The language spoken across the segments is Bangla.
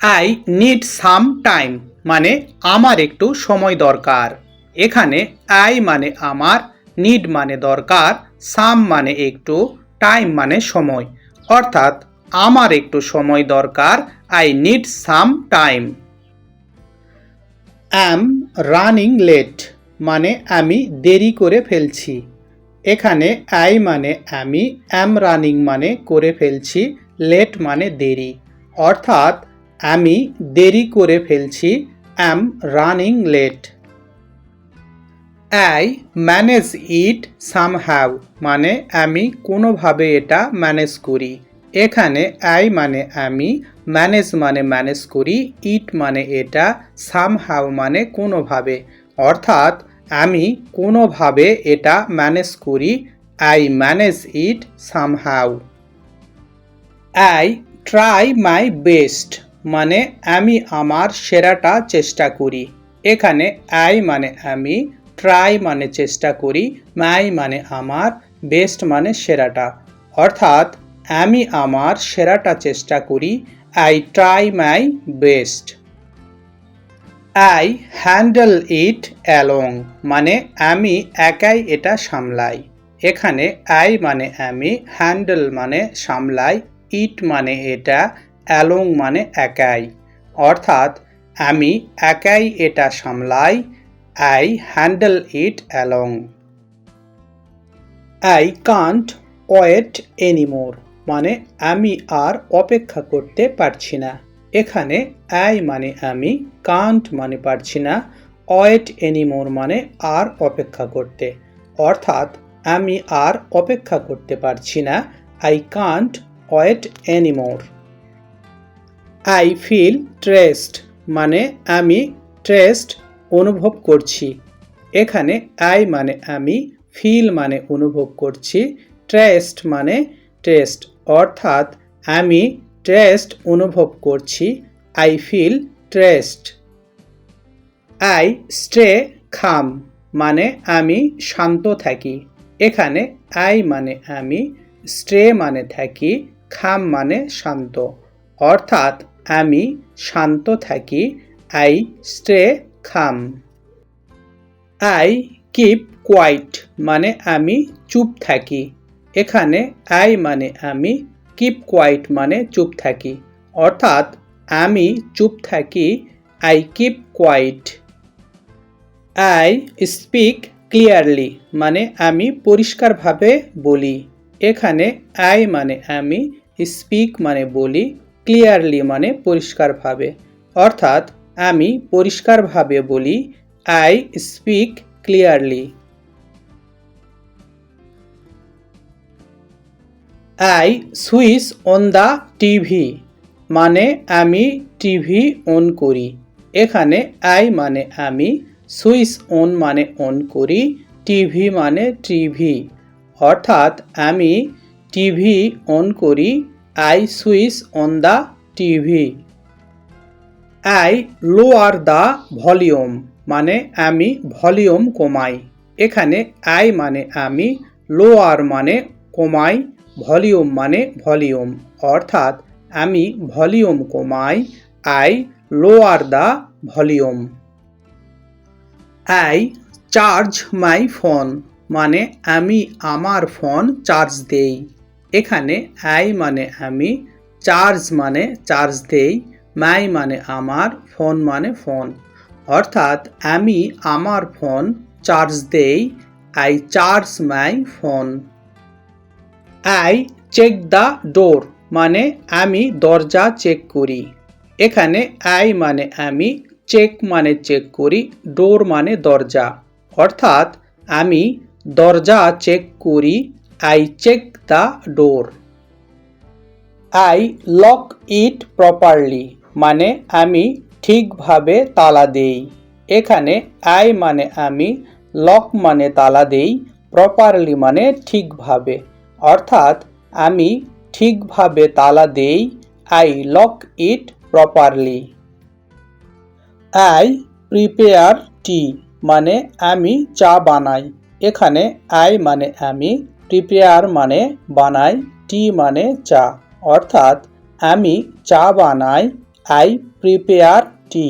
আই নিড সাম টাইম মানে আমার একটু সময় দরকার। এখানে আই মানে আমার নিড মানে দরকার সাম মানে একটু টাইম মানে সময়। অর্থাৎ আমার একটু সময় দরকার I need some time am running late মানে আমি দেরি করে ফেলছি। এখানে আই মানে আমি অ্যাম রানিং মানে করে ফেলছি লেট মানে দেরি। অর্থাৎ আমি দেরি করে ফেলছি am running late I manage it somehow মানে আমি কোনোভাবে এটা ম্যানেজ করি। এখানে আই মানে আমি ম্যানেজ মানে ম্যানেজ করি ইট মানে এটা সামহ্যাও মানে কোনোভাবে। অর্থাৎ আমি কোনোভাবে এটা ম্যানেজ করি I manage it somehow I try my best মানে আমি আমার সেরাটা চেষ্টা করি। এখানে আই মানে আমি ট্রাই মানে চেষ্টা করি মাই মানে আমার বেস্ট মানে সেরাটা। অর্থাৎ আমি আমার সেরাটা চেষ্টা করি I try my best I handle it along মানে আমি একাই এটা সামলাই। এখানে আই মানে আমি হ্যান্ডেল মানে সামলাই ইট মানে এটা অ্যালং মানে একাই। অর্থাৎ আমি একাই এটা সামলাই, I handle it along. I can't wait anymore মানে আমি আর অপেক্ষা করতে পারছি না। এখানে আই মানে আমি, কান্ট মানে পারছি না, ওয়েট এনিমোর মানে আর অপেক্ষা করতে। অর্থাৎ আমি আর অপেক্ষা করতে পারছি না, I can't wait anymore. I feel stressed মানে আমি ট্রেস্ট অনুভব করছি। এখানে আই মানে আমি ফিল মানে অনুভব করছি ট্রেস্ট মানে টেস্ট অর্থাৎ আমি ট্রেস্ট অনুভব করছি I feel stressed I stay calm মানে আমি শান্ত থাকি। এখানে আই মানে আমি স্টে মানে থাকি খাম মানে শান্ত। অর্থাৎ আমি শান্ত থাকি I stay calm I keep quiet মানে আমি চুপ থাকি। এখানে আই মানে আমি কিপ কোয়াইট মানে চুপ থাকি। অর্থাৎ আমি চুপ থাকি I keep quiet I speak clearly মানে আমি পরিষ্কারভাবে বলি। এখানে আই মানে আমি স্পিক মানে বলি। ক্লিয়ারলি মানে পরিষ্কারভাবে। অর্থাৎ আমি পরিষ্কারভাবে বলি I speak clearly I switch on the TV মানে আমি টিভি অন করি। এখানে আই মানে আমি সুইচ অন মানে অন করি টিভি মানে টিভি অর্থাৎ আমি টিভি অন করি I switch on the TV. I lower the volume মানে আমি ভলিউম কমাই। এখানে আই মানে আমি, লোয়ার মানে কমাই, ভলিউম মানে ভলিউম। অর্থাৎ আমি ভলিউম কমাই, I lower the volume. I charge my phone মানে আমি আমার ফোন চার্জ দেই। এখানে আই মানে আমি চার্জ মানে চার্জ দেই মাই মানে আমার ফোন মানে ফোন অর্থাৎ আমি আমার ফোন চার্জ দেই I charge my phone I check the door মানে আমি দরজা চেক করি। এখানে আই মানে আমি চেক মানে চেক করি ডোর মানে দরজা। অর্থাৎ আমি দরজা চেক করি I check the door I lock it properly মানে আমি ঠিকভাবে তালা দেই। এখানে আই মানে আমি লক মানে তালা দেই প্রপারলি মানে ঠিকভাবে। অর্থাৎ আমি ঠিকভাবে তালা দেই I lock it properly I prepare tea মানে আমি চা বানাই। এখানে আই মানে আমি প্রিপেয়ার মানে বানাই টি মানে চা। অর্থাৎ আমি চা বানাই I prepare tea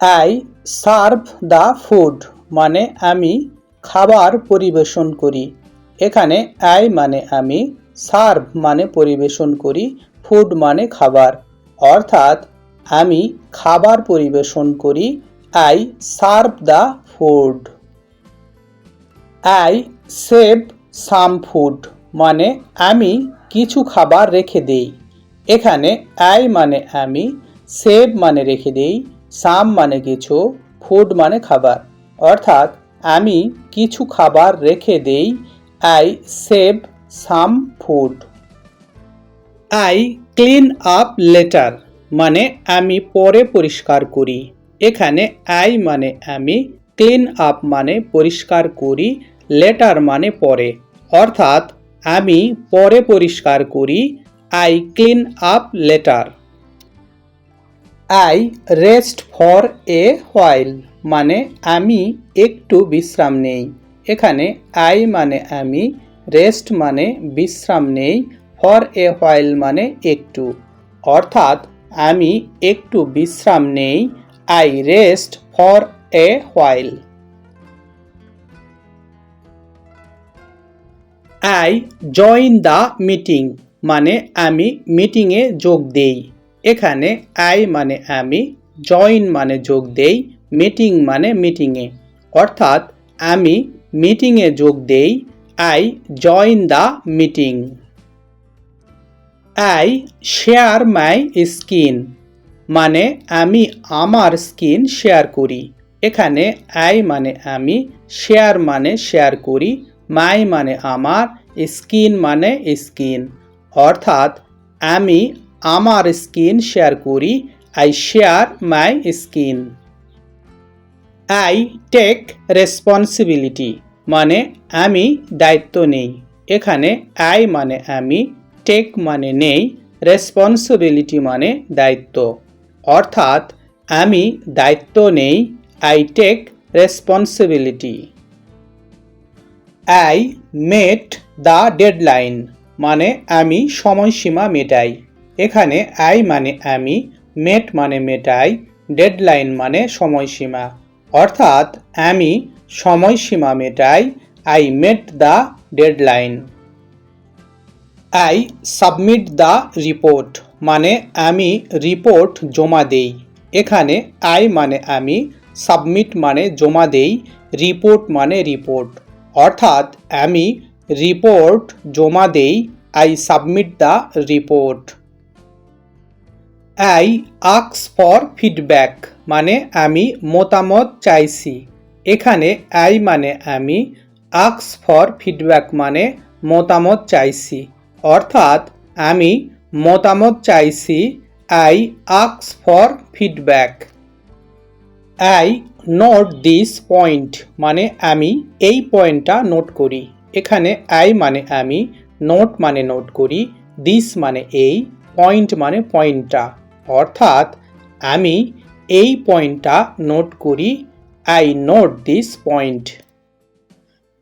I serve the food মানে আমি খাবার পরিবেশন করি। এখানে আই মানে আমি সার্ভ মানে পরিবেশন করি ফুড মানে খাবার। অর্থাৎ আমি খাবার পরিবেশন করি I serve the food I save some food মানে আমি কিছু খাবার রেখে দেই। এখানে আই মানে আমি, সেভ মানে রেখে দেই, সাম মানে কিছু, ফুড মানে খাবার। অর্থাৎ আমি কিছু খাবার রেখে দেই, I save some food. I clean up later মানে আমি পরে পরিষ্কার করি। এখানে আই মানে আমি, ক্লিন আপ মানে পরিষ্কার করি লেটার মানে পরে। অর্থাৎ আমি পরে পরিষ্কার করি I clean up later I rest for a while মানে আমি একটু বিশ্রাম নেই। এখানে আই মানে আমি রেস্ট মানে বিশ্রাম নেই ফর এ হোয়াইল মানে একটু। অর্থাৎ আমি একটু বিশ্রাম নেই I rest for a while I join the meeting মানে আমি মিটিংয়ে যোগ দেই। এখানে আই মানে আমি জয়েন মানে যোগ দেই মিটিং মানে মিটিংয়ে অর্থাৎ আমি মিটিংয়ে যোগ দেই I join the meeting I share my screen মানে আমি আমার স্কিন শেয়ার করি। এখানে আই মানে আমি শেয়ার মানে শেয়ার করি। মাই মানে আমার, স্কিন মানে স্কিন। অর্থাৎ আমি আমার স্কিন শেয়ার করি, I share my screen. I take responsibility মানে আমি দায়িত্ব নেই। এখানে আই মানে আমি, টেক মানে নেই, রেসপন্সিবিলিটি মানে দায়িত্ব। অর্থাৎ আমি দায়িত্ব নেই, I take responsibility. I met the deadline মানে আমি সময়সীমা মেটাই। এখানে আই মানে আমি মেট মানে মেটাই ডেডলাইন মানে সময়সীমা। অর্থাৎ আমি সময়সীমা মেটাই I met the deadline I submit the report মানে আমি রিপোর্ট জমা দেই। এখানে আই মানে আমি সাবমিট মানে জমা দেই রিপোর্ট মানে রিপোর্ট অর্থাৎ আমি রিপোর্ট জমা দেই I submit the report I আক্স for feedback মানে আমি মতামত চাইছি। এখানে আই মানে আমি আক্স ফর ফিডব্যাক মানে মতামত চাইছি। অর্থাৎ আমি মতামত চাইছি I আক্স for feedback I note this point মানে আমি এই পয়েন্টটা নোট করি। এখানে আই মানে আমি নোট মানে নোট করি দিস মানে এই পয়েন্ট মানে পয়েন্টটা অর্থাৎ আমি এই পয়েন্টটা নোট করি I note this point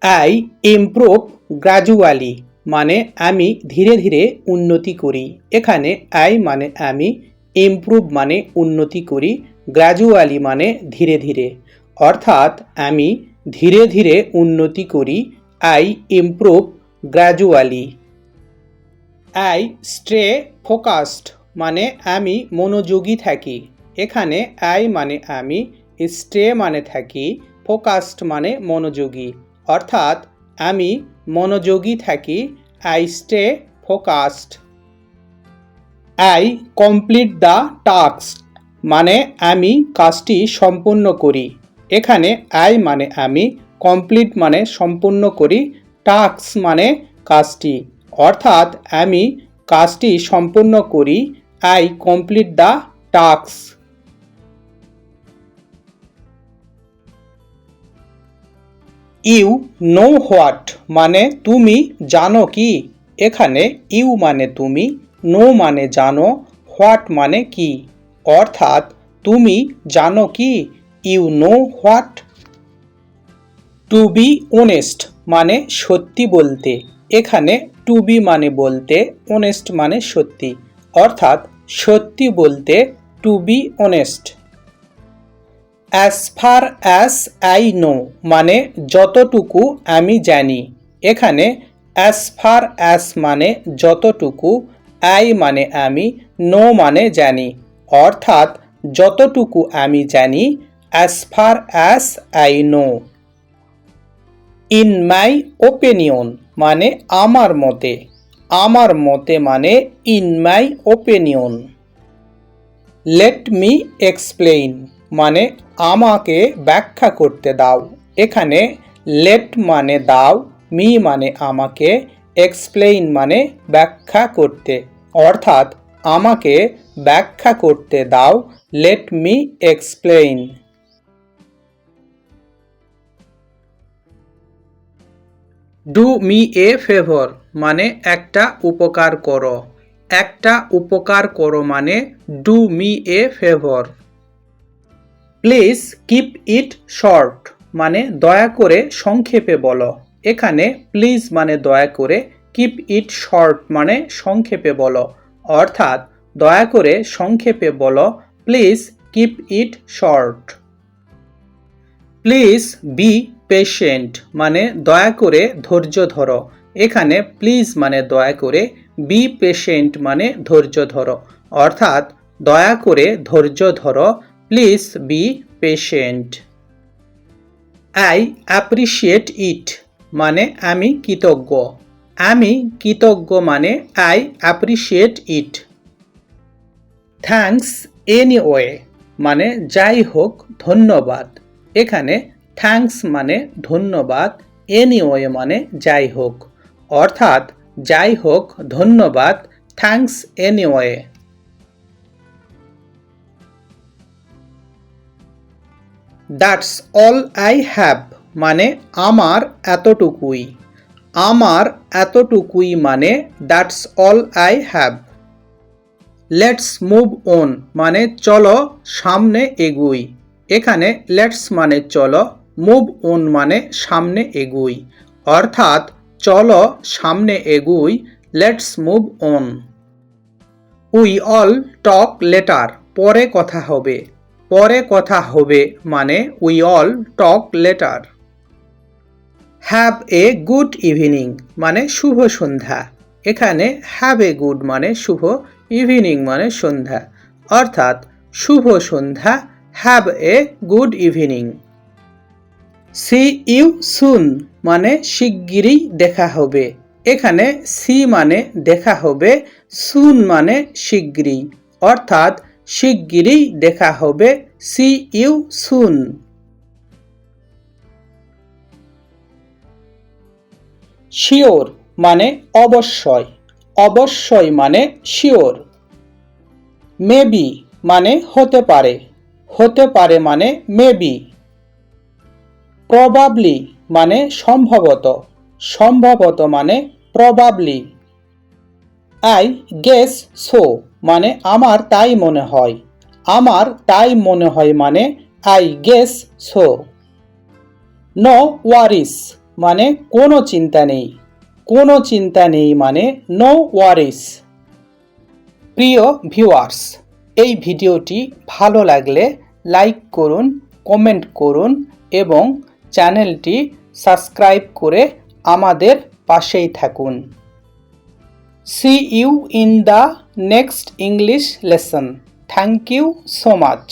I improve gradually মানে আমি ধীরে ধীরে উন্নতি করি। এখানে আই মানে আমি ইমপ্রুভ মানে উন্নতি করি। গ্র্যাজুয়ালি মানে ধীরে ধীরে। অর্থাৎ আমি ধীরে ধীরে উন্নতি করি I improve gradually I stay focused মানে আমি মনোযোগী থাকি। এখানে আই মানে আমি স্টে মানে থাকি ফোকাসড মানে মনোযোগী। অর্থাৎ আমি মনোযোগী থাকি I stay focused I complete the task মানে আমি কাজটি সম্পূর্ণ করি। এখানে আই মানে আমি কমপ্লিট মানে সম্পূর্ণ করি টাস্ক মানে কাজটি। অর্থাৎ আমি কাজটি সম্পূর্ণ করি I complete the task you know what মানে তুমি জানো কি? এখানে ইউ মানে তুমি, নো মানে জানো, হোয়াট মানে কি? অর্থাৎ তুমি জানো কি? You know what to be honest মানে সত্যি বলতে। এখানে টু বি মানে বলতে ওনেস্ট মানে সত্যি। অর্থাৎ সত্যি বলতে to be honest as far as I know মানে যতটুকু আমি জানি। এখানে অ্যাজ ফার অ্যাজ মানে যতটুকু আই মানে আমি নো মানে জানি। অর্থাৎ যতটুকু আমি জানি as far as I know in my opinion মানে আমার মতে আমার মতে মানে in my opinion let me explain মানে আমাকে ব্যাখ্যা করতে দাও। এখানে লেট মানে দাও মি মানে আমাকে এক্সপ্লেইন মানে ব্যাখ্যা করতে। অর্থাৎ আমাকে ব্যাখ্যা করতে দাও let me explain do me a favour মানে একটা উপকার করো। একটা উপকার করো মানে do me a favour please keep it short মানে দয়া করে সংক্ষেপে বলো। এখানে প্লিজ মানে দয়া করে কিপ ইট শর্ট মানে সংক্ষেপে বলো। অর্থাৎ দয়া করে সংক্ষেপে বলো please keep it short please be patient মানে দয়া করে ধৈর্য ধরো। এখানে প্লিজ মানে দয়া করে বি পেশেন্ট মানে ধৈর্য ধরো। অর্থাৎ দয়া করে ধৈর্য ধরো please be patient I appreciate it মানে আমি কৃতজ্ঞ। আমি কৃতজ্ঞ মানে I appreciate it thanks anyway মানে যাই হোক ধন্যবাদ। এখানে থ্যাঙ্কস মানে ধন্যবাদ এনিওয়ে মানে যাই হোক। অর্থাৎ যাই হোক ধন্যবাদ thanks anyway that's all I have মানে আমার এতটুকুই। আমার এতটুকুই মানে that's all I have let's move on মানে চলো সামনে এগুই। এখানে লেটস মানে চলো মুভ অন মানে সামনে এগুই। অর্থাৎ চলো সামনে এগুই let's move on we all talk later পরে কথা হবে। পরে কথা হবে মানে we all talk later have a good evening মানে শুভ সন্ধ্যা। এখানে হ্যাভ এ গুড মানে শুভ ইভিনিং মানে সন্ধ্যা। অর্থাৎ শুভ সন্ধ্যা have a good evening see you soon মানে শিগগিরই দেখা হবে। এখানে সি মানে দেখা হবে সুন মানে শিগগিরই। অর্থাৎ শিগগিরই দেখা হবে সি ইউ সুন শিওর মানে অবশ্যই। অবশ্যই মানে শিওর মেবি মানে হতে পারে। হতে পারে মানে মেবি প্রবাবলি মানে সম্ভবত। সম্ভবত মানে প্রবাবলি আই গেস সো মানে আমার তাই মনে হয়। আমার তাই মনে হয় মানে আই গেস সো নো ওয়ারিস মানে কোনো চিন্তা নেই। কোনো চিন্তা নেই মানে নো ওয়ারিস প্রিয় ভিউয়ার্স এই ভিডিওটি ভালো লাগলে লাইক করুন কমেন্ট করুন এবং চ্যানেলটি সাবস্ক্রাইব করে আমাদের পাশেই থাকুন। See you in the next English lesson thank you so much